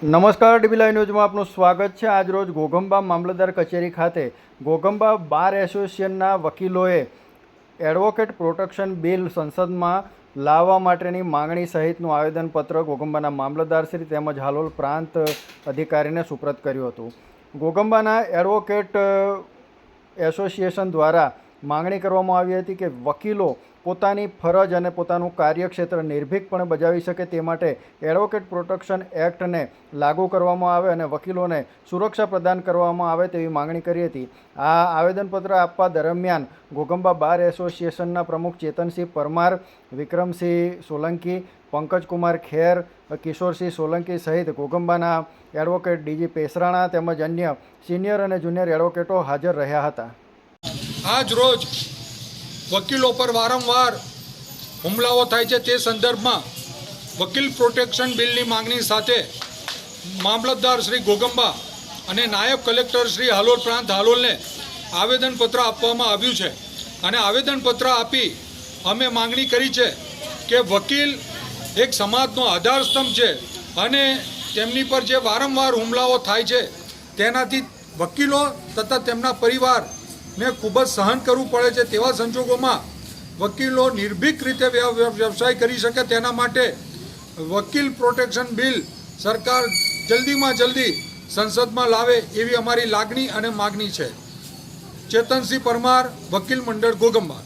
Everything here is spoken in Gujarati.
નમસ્કાર ડીબી ન્યૂઝમાં આપનું સ્વાગત છે. આજ રોજ ઘોઘંબા મામલતદાર કચેરી ખાતે ઘોઘંબા બાર એસોસિએશનના વકીલોએ એડવોકેટ પ્રોટેક્શન બિલ સંસદમાં લાવવા માટેની માંગણી સહિતનું આવેદનપત્ર ઘોઘંબાના મામલતદારશ્રી તેમજ હાલોલ પ્રાંત અધિકારીને સુપ્રત કર્યું હતું. ઘોઘંબાના એડવોકેટ એસોસિએશન દ્વારા માંગણી કરવામાં આવી હતી કે વકીલો પોતાની ફરજ અને પોતાનું કાર્યક્ષેત્ર નિર્ભીકપણે બજાવી શકે તે માટે એડવોકેટ પ્રોટેક્શન એક્ટને લાગુ કરવામાં આવે અને વકીલોને સુરક્ષા પ્રદાન કરવામાં આવે તેવી માંગણી કરી હતી. આ આવેદનપત્ર આપવા દરમિયાન ઘોગંબા બાર એસોસિએશનના પ્રમુખ ચેતનસિંહ પરમાર, વિક્રમસિંહ સોલંકી, પંકજકુમાર ખેર, કિશોરસિંહ સોલંકી સહિત ઘોગંબાના એડવોકેટ ડીજી પેસરાણા તેમજ અન્ય સિનિયર અને જુનિયર એડવોકેટો હાજર રહ્યા હતા. આજ રોજ વકીલો પર વારંવાર હુમલાઓ થાય છે તે સંદર્ભમાં વકીલ પ્રોટેક્શન બિલની માંગણી સાથે મામલતદાર શ્રી ગોગંબા અને નાયબ કલેક્ટર શ્રી હાલોલ પ્રાંત હાલોલને આવેદનપત્ર આપવામાં આવ્યું છે. અને આવેદનપત્ર આપી અમે માંગણી કરી છે કે વકીલ એક સમાજનો આધારસ્તંભ છે અને તેમની પર જે વારંવાર હુમલાઓ થાય છે તેનાથી વકીલો તથા તેમના પરિવારને ખૂબ જ સહન કરવું પડે છે તેવા સંજોગોમાં વકીલો નિર્ભીક રીતે વ્ય- વ્ય- વ્યવસાય કરી શકે તેના માટે વકીલ પ્રોટેક્શન બિલ સરકાર જલ્દીમાં જલ્દી સંસદમાં લાવે એવી અમારી લાગણી અને માગણી છે. ચેતનસિંહ પરમાર, વકીલ મંડળ, ગોગંબા.